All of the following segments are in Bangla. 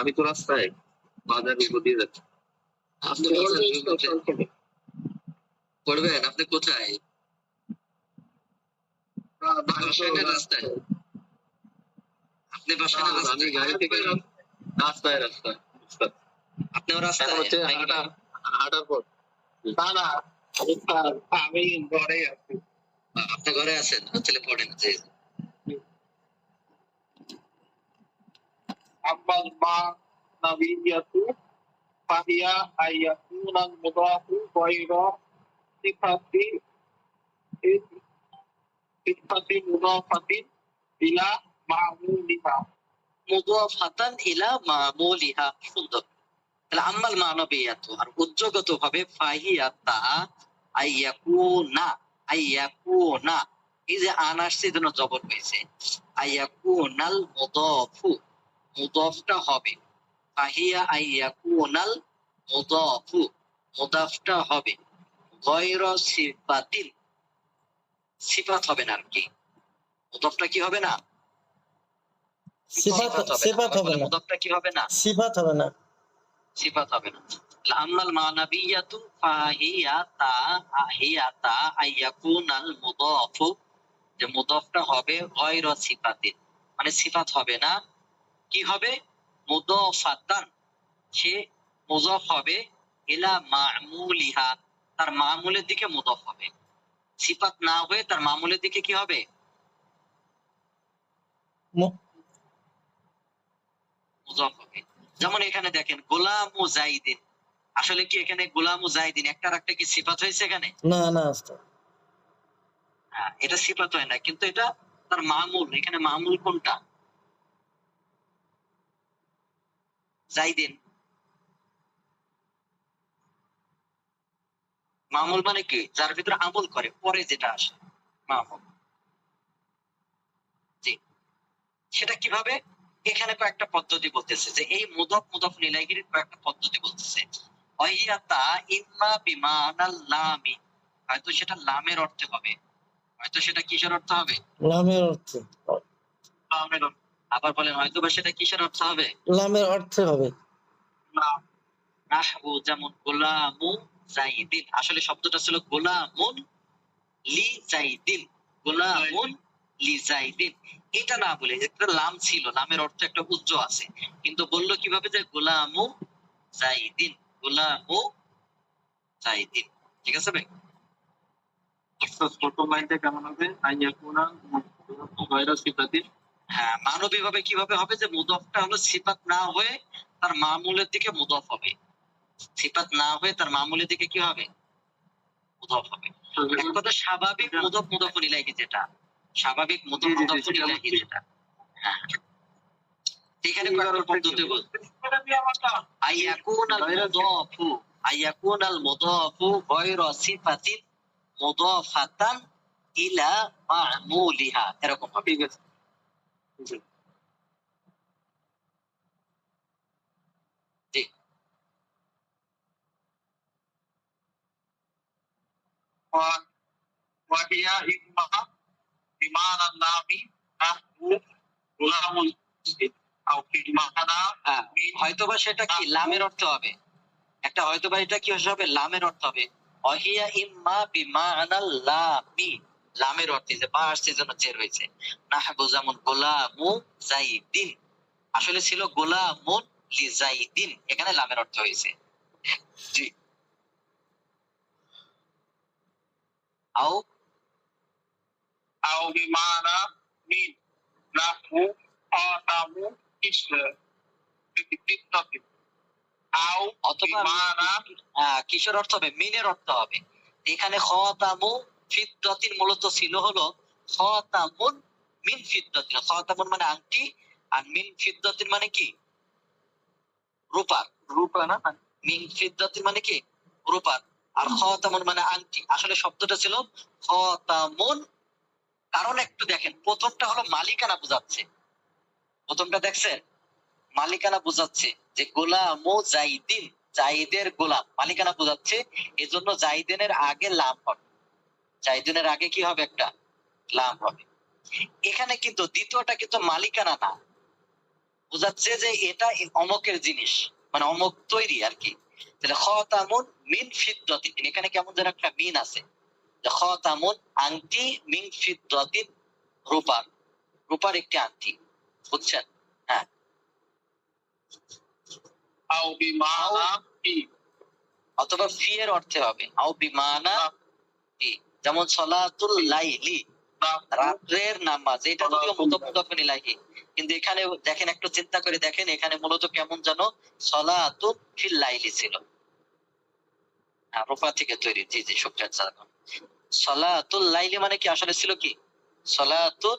আমি তো রাস্তায় বাজারের উপর দিয়ে যাচ্ছি। আপনি আপনি কোথায়? রাস্তায়। আপনি বাসায় আমি গাড়ি থেকে রাস্তায় রাস্তায়। আপনিও রাস্তায় হচ্ছে হাঁটার পর। না না আমি ঘরে আছি। আপনি ঘরে আছেন তাহলে পড়েন যে আব্বাল মা নাবিয়াতু ফাহিয়া আইয়াকুনাল মুদাফু গায়রা সিফাতি সিফাতি মুদাফাতিন ইলা মামুলিহা মুদাফাতান ইলা মামুলিহা সুন্দর। তাহলে আম্মাল মানবিয়াতু আর উদ্যোগত ভাবে ফাহিয়া তা আইয়াকুনা আইয়াকুনা। এই যে আন জবর হয়েছে। আইয়াকুনাল মুদাফু। মুদাফটা হবে। ফাহিয়া আইয়াকুনাল মুদাফু মুদাফটা হবে। গয়র সিফাতিন সিফাত হবে না আর কি। মুদাফটা কি হবে না? সিফাত সিফাত হবে না। মুদাফটা কি হবে না? সিফাত হবে না। সিফাত হবে না। মানাবিয়াতু ফাহিয়াতা আহিয়াতা আইয়াকুনাল মুদাফু। যে মুদাফটা হবে গয়র সিফাতিন। মানে সিফাত হবে না। কি হবে? মুদাফাতান। সে মুদাফ হবে ইলা মামুলিহা। তার মামুলের দিকে মুদাফ হবে। সিফাত না হয়ে তার মামুলের দিকে কি হবে? মুজাফ হবে। যেমন এখানে দেখেন গোলাম ও জাইদিন আসলে কি এখানে গোলাম ও জাইদিন একটা একটা কি সিফাত হয়েছে এখানে? না না। হ্যাঁ, এটা সিফাত হয় না। কিন্তু এটা তার মামুল। এখানে মামুল কোনটা? জাইদিন মামুল মানে কি? যার ভিতরে আমল করে পরে যেটা আসে মামুল। জি। সেটা কীভাবে? এখানে কয়েকটা পদ্ধতি বলতেছে যে এই মুদফ মুদফ নিলাইগিরির কয়েকটা পদ্ধতি বলতেছে। অহিয়াতা ইম্মা বিমানাল লামি। হয়তো সেটা লামের অর্থে হবে। হয়তো সেটা কিসের অর্থ হবে? লামের অর্থে। লামের অর্থ। আবার বলেন হয়তো বা সেটা কিসের অর্থ হবে? লামের অর্থে হবে। নাহবু যেমন গোলামু জাইদিন আসলে শব্দটা ছিল গোলামুন লি জাইদিন গোলামুন লি জাইদিন এটা না বলে একটা লাম ছিল লামের অর্থ একটা উজ্জ আছে। কিন্তু বলল কীভাবে যে গোলামু জাইদিন গোলামু জাইদিন ঠিক আছে ভাই? প্রথম লাইনটা কেমন হবে আইয়াকুনা গয়রা সিফাতিন হ্যাঁ মানবী ভাবে কীভাবে হবে যে মুদফটা হলো সিফাত না হয়ে তার মামুলের দিকে মুদফ হবে। সিফাত না হয়ে তার মামুলের দিকে কি হবে? মুদফ হবে। এক কথা স্বাভাবিক মুদফ মুদফ নিলাহি যেটা। স্বাভাবিক মুদফ মুদফ সেটা যেটা। হ্যাঁ। এখানে পদ্ধতি বলতে আইয়াকুনাল মুদাফু আইয়াকুনাল মুদাফু গায়রা সিফাতিন মুদাফাতান ইলা মা'মুলিহা এরকম হবে। জি। জি। ওয়াহিয়া ইমা ইমান আল্লাহি আহু গোলামুল হয়তোবা সেটা কি? লামের অর্থ হবে। একটা হয়তোবা এটা কি হবে? লামের অর্থ হবে। অহিয়া ইম্মা বিমা আনাল লামের অর্থে বা আসছে জন্য জের হয়েছে। নাহাবু যেমন গোলামু জাইদিন। আসলে ছিল গোলামুন লি জাইদিন। এখানে লামের অর্থ হয়েছে। জি। আও? আও বিমানা মিন নাহু আতামু অথবা কিসের অর্থ হবে? মিনের অর্থ হবে। এখানে খতামু ফিদ্দতিন মূলত ছিল হলো খতামুন মিন ফিদ্দতিন খতামুন মানে আংটি, আর মিন ফিদ্দতিন মানে কি? রূপার রূপা না? মিন ফিদ্দতিন মানে কি? রূপার আর খতামুন মানে আংটি। আসলে শব্দটা ছিল খতামুন। কারণ একটু দেখেন, প্রথমটা হলো মালিকানা বোঝাচ্ছে। প্রথমটা দেখছেন? মালিকানা বোঝাচ্ছে যে গোলামু জাইদিন, জাইদের গোলাম। মালিকানা বোঝাচ্ছে, এজন্য জাইদিনের আগে লাম হবে। জাইদিনের আগে কি হবে একটা? লাম হবে। এখানে কিন্তু দ্বিতীয়টা কিন্তু মালিকানা না। বোঝাচ্ছে যে এটা অমকের জিনিস মানে অমক তৈরি আর কি। তাহলে খতামুন মিন ফিদ্দতিন এখানে কেমন যেন একটা মিন আছে। খতামুন আংটি মিন ফিদ্দতিন রূপার। রূপার একটি আংটি। বুঝছেন? আও বিমানা অথবা ফি এর অর্থে হবে। আও বিমানা ফি যেমন সলাতুল লাইলি রাত্রের নামাজ এটা যদিও মুতফাকুন ইলাইহি কিন্তু এখানে দেখেন একটু চিন্তা করে দেখেন এখানে মূলত কেমন যেন সলাতু ফিল লাইলি ছিল। হ্যাঁ, থেকে তৈরি। জি জি সলাতুল লাইলি মানে কি? আসলে ছিল কি? সলাতুল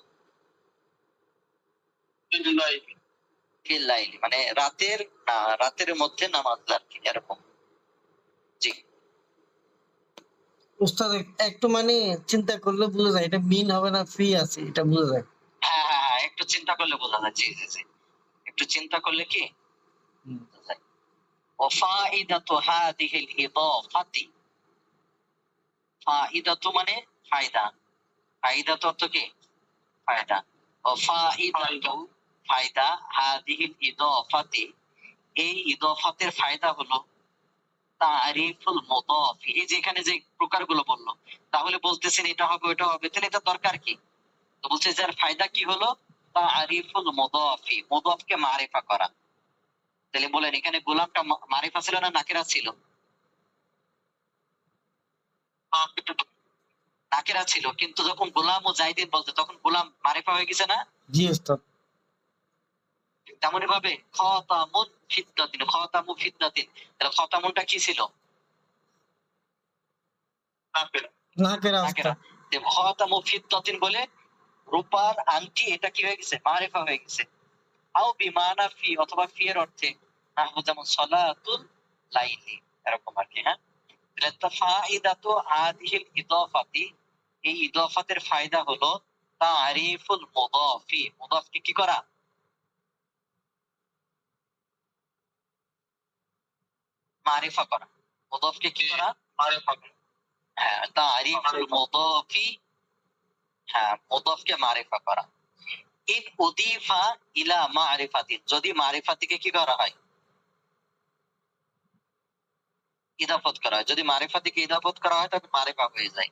ফিল লাইলি। মানে রাতের না রাতের মধ্যে নামাজ আর কি এরকম। জি। উস্তাদ একটু মানে চিন্তা করলে যায়, এটা মিন হবে না ফ্রি আছে, এটা যায়। হ্যাঁ হ্যাঁ হ্যাঁ একটু চিন্তা করলে বোঝা যায়, জি জি জি। একটু চিন্তা করলে কি? ওয়াফাইদাতু হাদিহিল ইদাফাতি। ফাইদাতু মানে ফায়দা। ফায়দা তো অর্থ কি? ফায়দা। ওয়াফাইদাতু ফায়দা হাদিহিল ইদাফাতি। এই ইদাফাতের ফায়দা হলো মুদাফ। এই যে এখানে যে প্রকারগুলো বলল, তাহলে বলতেছেন এটা হবে ওটা হবে। তাহলে এটা দরকার কি? তো বলছে যার ফায়দা কি হলো? মুদাফি মারিফা করা। তাহলে বলেন, এখানে গোলামটা মারিফা ছিল না নাকেরা ছিল? নাকেরা ছিল, কিন্তু যখন গোলাম ও জাইদিন বলতে তখন গোলাম মারিফা হয়ে গেছে না? জি তেমনই ভাবে খতামুন ফিদ্দাতিন খতামু ফিদ্দাতিন তাহলে খতামুনটা কি ছিল? খতামু ফিদ্দাতিন বলে রূপার আংটি এটা কি হয়ে গেছে? মারিফা হয়ে গেছে। আও বিমানা ফি অথবা ফি এর অর্থে নাহু যেমন সলাতুল লাইলি এরকম আর কি হ্যাঁ? ফাইদাতু আদিহিল ইদাফাতি এই ইদাফাতের ফায়দা হলো তারিফুল মুদাফি। মুদাফকে কি করা? মারিফা করা মুদাফকে কি করা মারিফা হ্যাঁ তারিফুল। হ্যাঁ মুদাফকে মারিফা করা ইন উদিফা ইলা মারিফাতি যদি মারিফাতিকে কি করা হয়? ইদাফত করা হয়. যদি মারিফাতিকে ইদাফত করা হয় তবে মারিফা হয়ে যায়।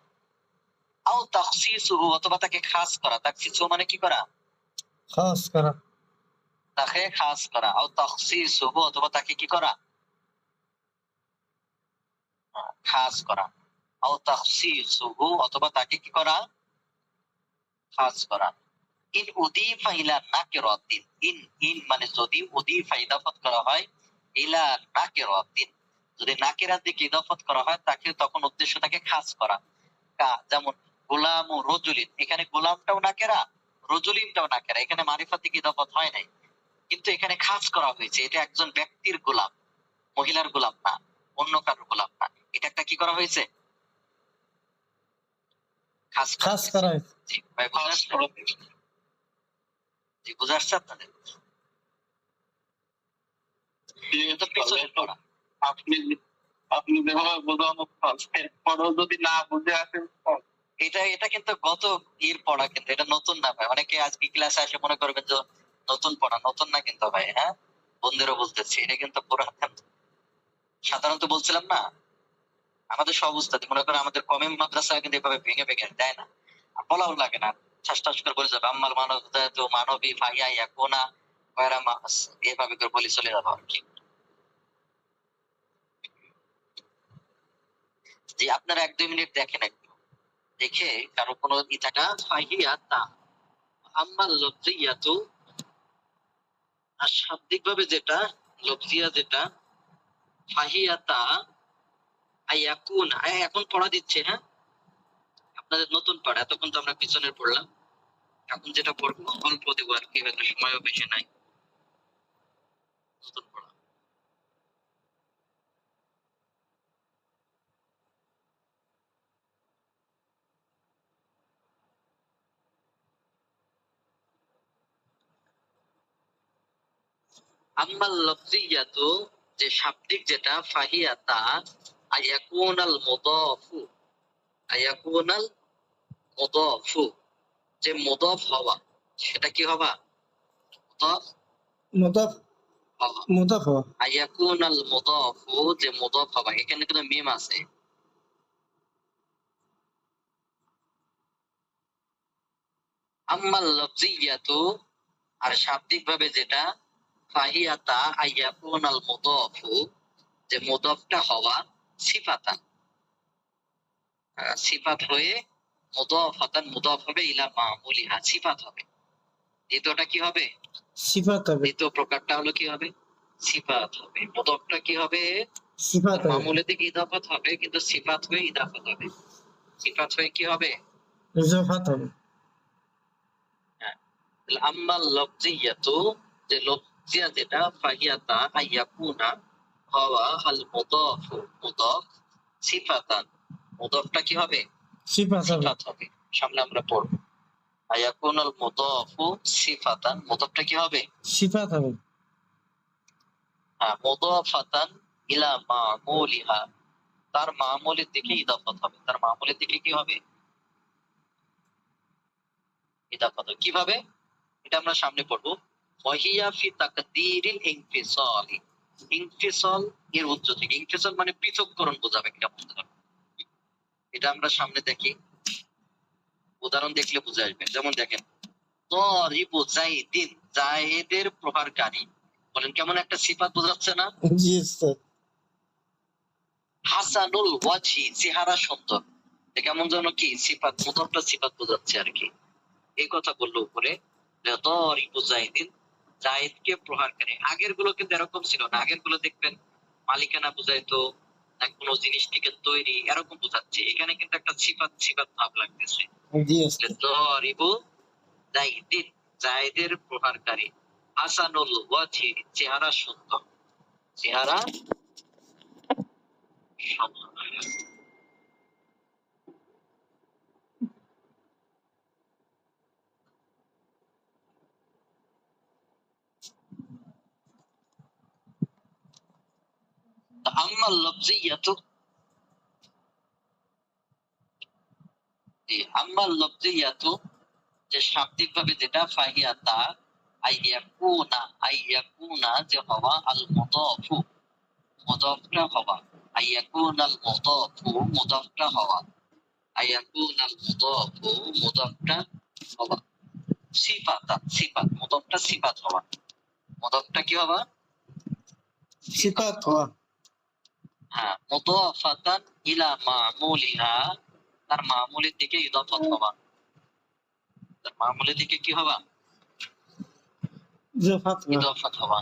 আও তাখসিসুহু অথবা তাকে খাস করা। তাখসিসু মানে কি করা? খাস করা। তাকে খাস করা। আও তাখসিসুহু অথবা তাকে কি করা? খাস করা। অথবা তাকে কি করা? খাস করা। ইন উদিফা ইলা নাকিরাতিন ইন ইন মানে যদি উদিফা ইদাফত করা হয়, ইলা নাকিরাতিন যদি নাকিরাত দিকে ইদাফত করা হয়, তাকে তখন উদ্দেশ্য তাকে খাস করা। যেমন গোলাম ও রজুলিন। এখানে গোলামটাও নাকেরা, রজুলিনটাও নাকেরা। এখানে মারিফাত দিকে ইদাফত হয় নাই। কিন্তু এখানে খাস করা হয়েছে। এটা একজন ব্যক্তির গোলাম। মহিলার গোলাম না, অন্য কারোর গোলাম না। এটা একটা কি করা হয়েছে? খাস করা হয়েছে। করা জি, ভাই আসছে? বুঝা আপনাদের? এটা তো পিছনের পড়া। আপনি আপনি যেভাবে বোঝানো পরেও যদি না বুঝে আসেন এটা এটা কিন্তু গত এর পড়া কিন্তু এটা নতুন না ভাই। অনেকে আজকে ক্লাসে আসে মনে করবেন যে নতুন পড়া নতুন না কিন্তু ভাই হ্যাঁ? বলতেছি এটা কিন্তু পুরাতন। সাধারণত বলছিলাম না আমাদের সব উস্তাদ মনে করেন আমাদের কমেম মাদ্রাসা কিন্তু এভাবে ভেঙে ভেঙে দেয় না। বলাও লাগে না। করে বলে যাবে মানব তো মানবী ভাইয়া ইয়া কয়রা মাস এভাবে করে চলে যাব আর কি। যে আপনারা এক দুই মিনিট দেখেন একটু। দেখে কারও কোনো ই থাকা ফাহিয়া তা। আম্মাল লফজিয়াতু আর শাব্দিক ভাবে যেটা লফজিয়া যেটা ফাহিয়া তা আয়াকুন আয় এখন পড়া দিচ্ছে হ্যাঁ? আপনাদের নতুন পড়া, এতক্ষণ তো আমরা পিছনের পড়লাম। এখন যেটা পড়ব, অল্প দেবো আর কি, হয়তো সময়ও বেশি নাই। নতুন পড়া। আম্মাল লফজিয়াতু, যে শাব্দিক যেটা, ফাহিয়াতা আয়াকুনাল মুদাফু আয়াকুনাল মুদাফু। যে মুদাফ হওয়া সেটা কি হবা মুদাফ মুদাফ হওয়া। মুদাফ হওয়া। আয়াকুন আল মুদাফু যে মুদাফ হওয়া এখানে কিন্তু মিম আছে। আম্মাল লফজিয়াতু আর শাব্দিক ভাবে যেটা ফাহিয়াতা আয়াকুন আল মুদাফু যে মুদাফটা হওয়া সিফাতান। সিফাত হয়ে মুদাফাতান মুদাফ হবে ইলা মামুলিহা সিফাত হবে। দ্বিতীয়টা কি হবে? সিফাত হবে। দ্বিতীয় প্রকারটা হলো কি হবে? সিফাত হবে। মুদাফটা কি হবে? সিফাত দিকে ইদাফাত হবে কিন্তু সিফাত হয়ে ইদাফাত হবে। সিফাত হয়ে কি হবে? ইজাফাত হবে। তাহলে আম্মাল লফজিয়াতু যে লফজিয়া যেটা ফাহিয়াতা আইয়াকুনা হওয়া মুদাফু মুদাফ সিফাতান। মুদাফটা কি হবে? সিফাত হবে। সামনে আমরা পড়ব। মুদাফু সিফাতান। মুদাফটা কি হবে? সিফাত হবে। হ্যাঁ মুদাফাতান ইলা মামুলিহা। তার মামুলের দিকে ইদাফাত হবে। তার মামুলের দিকে কি হবে? ইদাফাত কীভাবে? এটা আমরা সামনে পড়ব। ওয়াহিয়া ফি তাকদীরিল ইনফিসালি। ইনফিসাল এর উচ্চ থেকে। ইনফিসাল মানে পৃথককরণ বোঝাবে কিনা বলতে হবে এটা আমরা সামনে দেখি। উদাহরণ দেখলে বুঝে আসবে। যেমন দেখেন তরিবু জাইদিন জায়েদের প্রহারকারী। বলেন কেমন একটা সিফাত বোঝাচ্ছে না? জি স্যার। হাসানুল ওয়াজি চেহারা সুন্দর। কেমন যেন কি? সিফাত মুদরটা সিফাত বোঝাচ্ছে আর কি। এই কথা বলল উপরে যে দরিবু জাইদিন জায়েদকে প্রহার করে। আগেরগুলো কিন্তু এরকম ছিল না। আগেরগুলো দেখবেন মালিকানা বুঝাইতো না কোনো জিনিস থেকে তৈরি এরকম বোঝাচ্ছে। এখানে কিন্তু একটা সিফাত সিফাত ভাব লাগতেছে। জি যে স্যার দরিবু জাইদিন জায়েদের প্রহারকারী। হাসানুল ওয়াজি চেহারা সুন্দর। চেহারা সুন্দর। أما اللفظية জি, আম্মা লফজিয়াতু যে শাব্দিক ভাবে যেটা ফাহিয়াতা আইয়াকুনা আইয়াকুনা যে হওয়া আল মুদাফু মুদাফটা হওয়া আইয়াকুন আল মুদাফু মুদাফটা হওয়া আইয়াকুন আল মুদাফু মুদাফটা হওয়া সিফাতা সিফাত মুদাফটা সিফাত হওয়া মুদাফটা কি হওয়া সিফাত হওয়া হ্যাঁ মুদাফাতান ইলা মামুলিহা। তার মামুলের দিকে ইদাফাত হওয়া তার মামুলের দিকে কি ইদাফাত হওয়া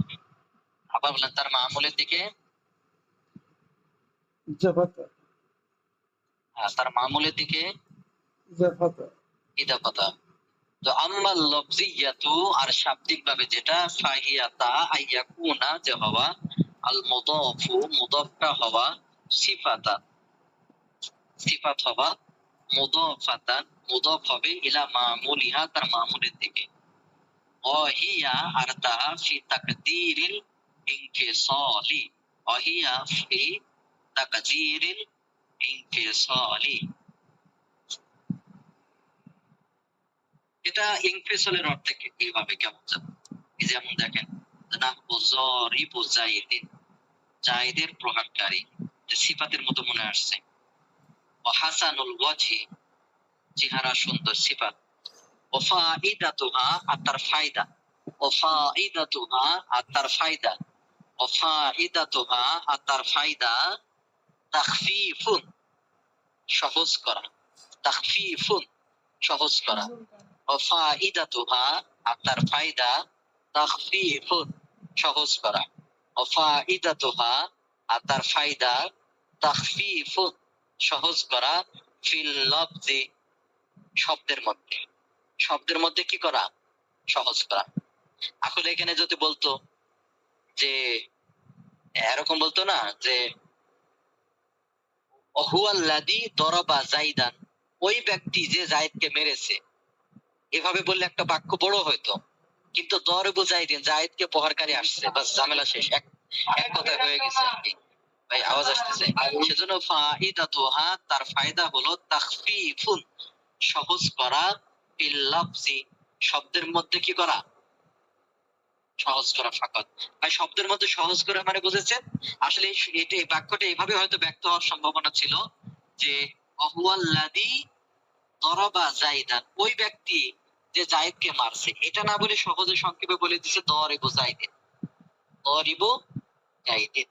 আবার বলেন তার মামুলের দিকে? হ্যাঁ, তার মামুলের দিকে? ইদাফাত। তো আম্মাল লফজিয়াতু আর শাব্দিক ভাবে যেটা ফাহিয়াতা আইয়াকুনা যে হওয়া আল মুদাফু, মুদাফটা হওয়া সিফাতা। সিফাত হওয়া মুদাফাতান মুদাফ হবে ইলা মামুলিহা, তার মামুলের দিকে। ওয়াহিয়া আর তাহা ফি ওয়াহিয়া ফি এটা অর্থে কেমন যাবে যেমন দেখেন নাহবু জরিবু জাইদিন জাইদের প্রহারকারী সিফাতের মতো মনে আসছে। ও হাসানুল ওয়াজহি, চেহারা সুন্দর সিফাত। ও আর তার ফায়দা। ও ফাইদাতুহা আর তার ফায়দা। ও ফাইদাতুহা আর তার ফায়দা তাখফিফুন, সহজ করা। তাখফিফুন, সহজ করা। ও ফাইদাতুহা আর তার ফায়দা তাখফিফুন, সহজ করা। আর তার ফায়দা সহজ করা, ফিল শব্দের মধ্যে। শব্দের মধ্যে কি করা? সহজ করা। আসলে এখানে যদি বলতো যে, এরকম বলতো না যে, অহুয়াল্লাদি দরবা জাইদান, ওই ব্যক্তি যে জাইদকে মেরেছে, এভাবে বললে একটা বাক্য বড় হইতো কিন্তু দরবু জাইদিন জাইদকে প্রহারকারী আসছে, বাস ঝামেলা শেষ। এক এক কথায় হয়ে গেছে ভাই, আওয়াজ আসতেছে। সেজন্য ফাইদাতুহা, তার ফায়দা হলো তাখফিফুন, সহজ করা, ফিল লাফজি। শব্দের মধ্যে কি করা? সহজ করা ফাকাত ভাই, শব্দের মধ্যে সহজ করা মানে বুঝেছেন? আসলে এটা এই বাক্যটা এইভাবে হয়তো ব্যক্ত হওয়ার সম্ভাবনা ছিল যে, অহুয়াল্লাদি দরবা জাইদান ওই ব্যক্তি যে জাইদকে মারছে, এটা না বলে সহজে সংক্ষেপে বলে দিছে, দরিবু জাইদিন দরিবু জাইদিন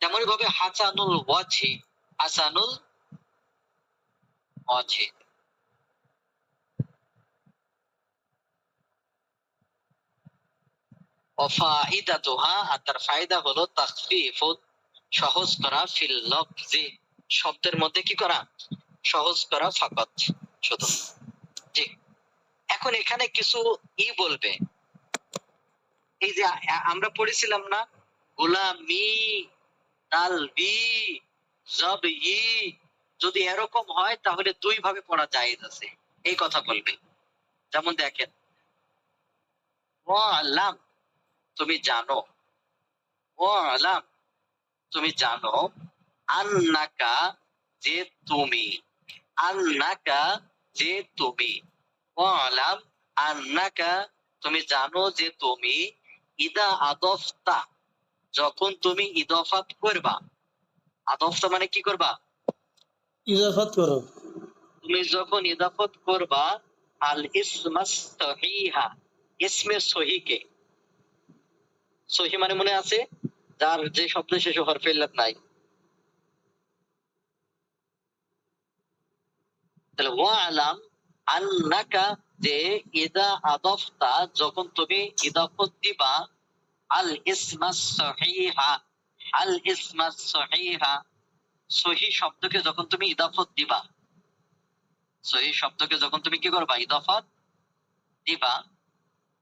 তেমনই ভাবে হাসানুল ওয়াজহি হাসানুল ওয়াজহি অফাইদাতুহা আর তার ফায়দা হলো তাখফিফুত সহজ করা, ফিল লফজি। শব্দের মধ্যে কি করা? সহজ করা ফাকাত শুধু। জি। এখন এখানে কিছু ই বলবে। এই যে আমরা পড়েছিলাম না গোলামি তালবি জব ই যদি এরকম হয় তাহলে দুই ভাবে পড়া যায় আছে। এই কথা বলবে। যেমন দেখেন ও আল্লাহ তুমি জানো। ও আলাম তুমি জানো আন্নাকা যে তুমি। আন্নাকা যে তুমি। আলাম আন্নাকা তুমি জানো যে তুমি। ইদা আদফতা যখন তুমি ইদফাত করবা। আদফতা মানে কি করবা? ইজাফাত করো। তুমি যখন ইদাফত করবা আল ইসমাস সহিহা ইসমে সহিকে। সহি মানে মনে আছে? যার যে শব্দ শেষে হরফেল্লাত নাই। তাহলে আলাম আন্নাকা যে ইদা আদফতা, যখন তুমি ইদাফত দিবা, আল ইসমাস সহিহা, আল ইসমাস সহিহা, সহি শব্দকে যখন তুমি ইদাফত দিবা, সহি শব্দকে যখন তুমি কি করবা, ইদাফত দিবা,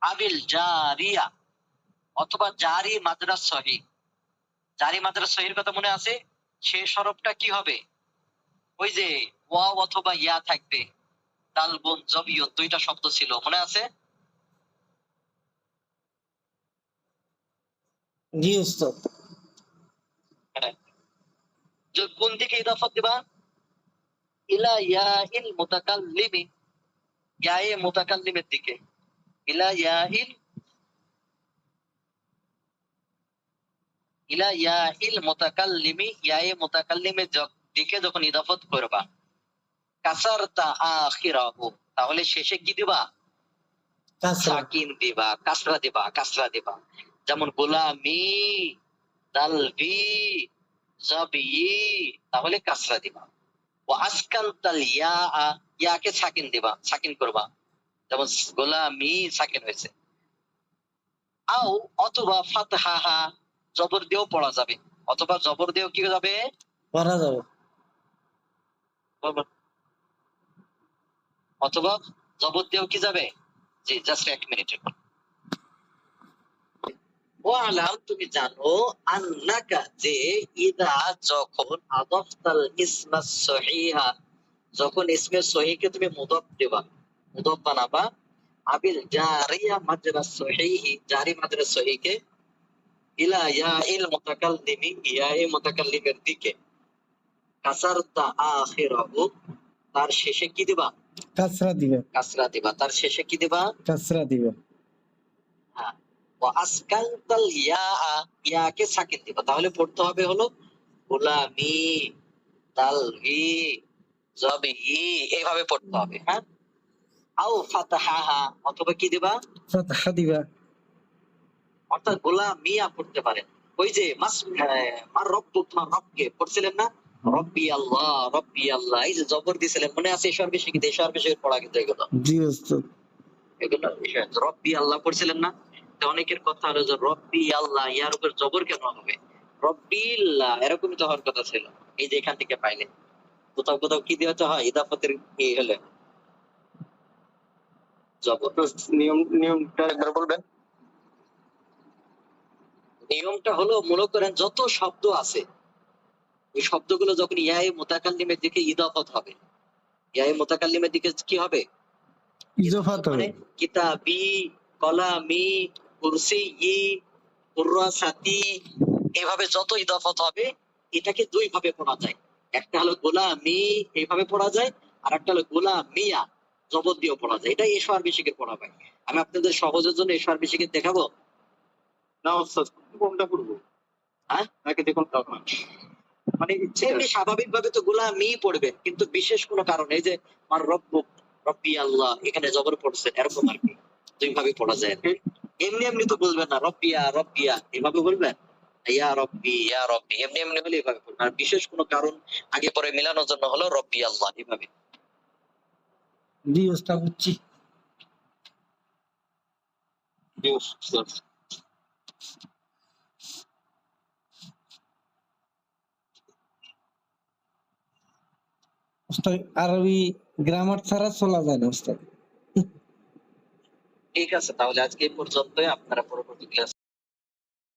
আবিল জারিয়া, অথবা জারি মাদ্রাস সহি। জারি মাদ্রাস সহির কথা মনে আছে? সে সরবটা কি হবে? ওই যে ওয়াও অথবা ইয়া থাকবে। তালবন জবিয়ন দুইটা শব্দ ছিল। মনে আছে? জি উস্তাদ। কোন দিকে ইদাফত দিবা? ইলা ইয়া ইল মুতাকাল্লিমি। ইয়া এ মুতাকাল্লিমের দিকে। ইলা ইয়া ইল ইলা ইয়া ইল মুতাকাল্লিমি। ইয়া এ মুতাকাল্লিমের দিকে যখন ইদাফত করবা। কাসারতা আখিরাহু। তাহলে শেষে কি দিবা? সাকিন দিবা কাসরা দিবা কাসরা দিবা। যেমন গোলামি তালবি জবি তাহলে কাসরা দিবা। ও আসকান তাল ইয়া ইয়াকে সাকিন দিবা সাকিন করবা। যেমন গোলামি সাকিন হয়েছে। আও অথবা ফাতহাহা জবর দিয়েও পড়া যাবে। অথবা জবর দিয়েও কি যাবে? পড়া যাবে। অথবা জবর দিয়েও কি যাবে? জি জাস্ট এক মিনিট ও আলাম তুমি জানো, আন্নাকা যে ইদা যখন আদফতাল ইসমা সহিহা, যখন ইসমে সহিকে তুমি মুদফ দেবা, মুদফ বানাবা, আবিল জারিয়া সহিহি, জারি সহিকে ইলা মুতাকাল্লিমি মুতাকাল্লিমের দিকে, কাসারতা আখিরাহু, তার শেষে কি দিবা? কাসরা দিবে। কাসরা দিবা। তার শেষে কি দিবা? কাসরা দিবে। ওয়া আসকান্তাল ইয়া ইয়াকে সাকিন দিবা। তাহলে পড়তে হবে হলো গোলামি তালহি জবিহি। এইভাবে পড়তে হবে হ্যাঁ? আও ফাতাহাহা। অথবা কি দিবা? ফাতহা দিবা। অর্থাৎ গোলামিয়া পড়তে পারেন। ওই যে মাস মার রব্বু তোমার রবকে পড়ছিলেন না? রব্বি আল্লাহ রব্বি আল্লাহ। এই যে জবর দিছিলেন মনে আছে বিষয় কিন্তু বিষয়ের পড়া কিন্তু এগুলো? জি এগুলো রব্বি আল্লাহ পড়ছিলেন না? তো অনেকের কথা হলো যে রব্বি আল্লাহ ইয়ার উপর জবর কেন হবে? রব্বিল্লাহ এরকমই তো হওয়ার কথা ছিল। এই যে এখান থেকে পাইলে। কোথাও কোথাও কি দেওয়া হয়? ইদাফতের কি হলে। জবর। নিয়ম নিয়মটা একবার বলবেন? নিয়মটা হলো মনে করেন যত শব্দ আছে এই শব্দগুলো যখন ইয়ায়ে মোতাকাল্লিমের দিকে ইদাফত হবে ইয়ায়ে মোতাকাল্লিমের দিকে কি হবে? ইজাফাত হবে। মানে কিতাবি কলামি কুরসি ই কুররাসাতি এভাবে যত ইদাফত হবে এটাকে দুই ভাবে পড়া যায়। একটা হলো গোলামি এইভাবে পড়া যায় আর একটা হলো গোলামিয়া জবর দিয়েও পড়া যায়। এটা এসো আরবি শিখে পড়া ভাই আমি আপনাদের সহজের জন্য এসো আরবি শিখে দেখাবো? না ওস্তাদ কোনটা পড়ব? হ্যাঁ? নাকি দেখুন না মানে এমনি স্বাভাবিক ভাবে তো গোলামি পড়বেন কিন্তু বিশেষ কোনো কারণে এই যে আমার রব্ব রব্বি আল্লাহ এখানে জবর পড়ছেন এরকম আর কি। দুই ভাবে পড়া যায় এমনি এমনি তো বলবেন না রব্বিয়া রব্বিয়া এভাবে বলবেন ইয়া রব্বি ইয়া রব্বি এমনি এমনি হলে এভাবে পড়বেন আর বিশেষ কোনো কারণ আগে পরে মিলানোর জন্য হলো রব্বি আল্লাহ এভাবে। জি ওস্তাদ বুঝছি জি ওস্তাদ আরবি গ্রামার ছাড়া চলা যায় না ঠিক আছে, তাহলে আজকে এই পর্যন্তই। আপনারা পরবর্তী ক্লাস